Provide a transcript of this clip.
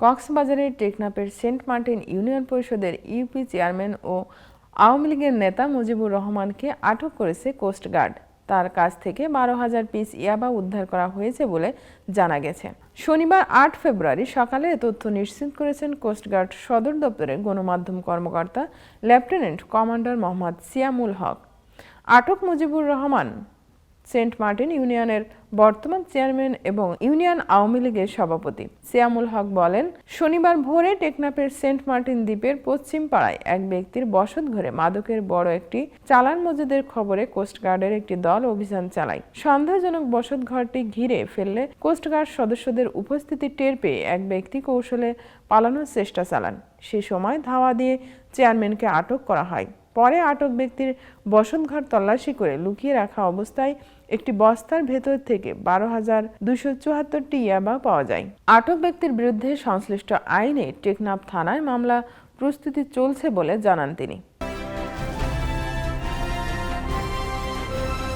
কক্সবাজারের টেকনাপের Saint Martin union পরিষদের ইউপি চেয়ারম্যান ও আওয়ামী লীগের নেতা মুজিবুর রহমানকে আটক করেছে কোস্টগার্ড তার কাছ থেকে বারো হাজার পিস ইয়াবা উদ্ধার করা হয়েছে বলে জানা গেছে। শনিবার আট ফেব্রুয়ারি সকালে তথ্য নিশ্চিত করেছেন কোস্টগার্ড সদর দপ্তরের গণমাধ্যম কর্মকর্তা লেফটেন্যান্ট কমান্ডার মোহাম্মদ সিয়ামুল হক। আটক মুজিবুর রহমান সেন্ট মার্টিন ইউনিয়নের বর্তমান চেয়ারম্যান এবং ইউনিয়ন আওয়ামী লীগের সভাপতি। সিয়ামুল হক বলেন, শনিবার ভোরে টেকনাফের সেন্ট মার্টিন দ্বীপের পশ্চিম পাড়ায় এক ব্যক্তির বসত ঘরে মাদকের বড় একটি চালান মজুদের খবরে কোস্টগার্ডের একটি দল অভিযান চালায়। সন্দেহজনক বসত ঘরটি ঘিরে ফেললে কোস্টগার্ড সদস্যদের উপস্থিতি টের পেয়ে এক ব্যক্তি কৌশলে পালানোর চেষ্টা চালান। সে সময় ধাওয়া দিয়ে চেয়ারম্যানকে আটক করা হয়। পরে আটক ব্যক্তির বসতঘর তল্লাশি করে লুকিয়ে রাখা অবস্থায় একটি বস্তার ভেতর থেকে বারো হাজার দুশো চুয়াত্তরটি ইয়াবা পাওয়া যায়। আটক ব্যক্তির বিরুদ্ধে সংশ্লিষ্ট আইনে টেকনাফ থানায় মামলা প্রস্তুতি চলছে বলে জানান তিনি।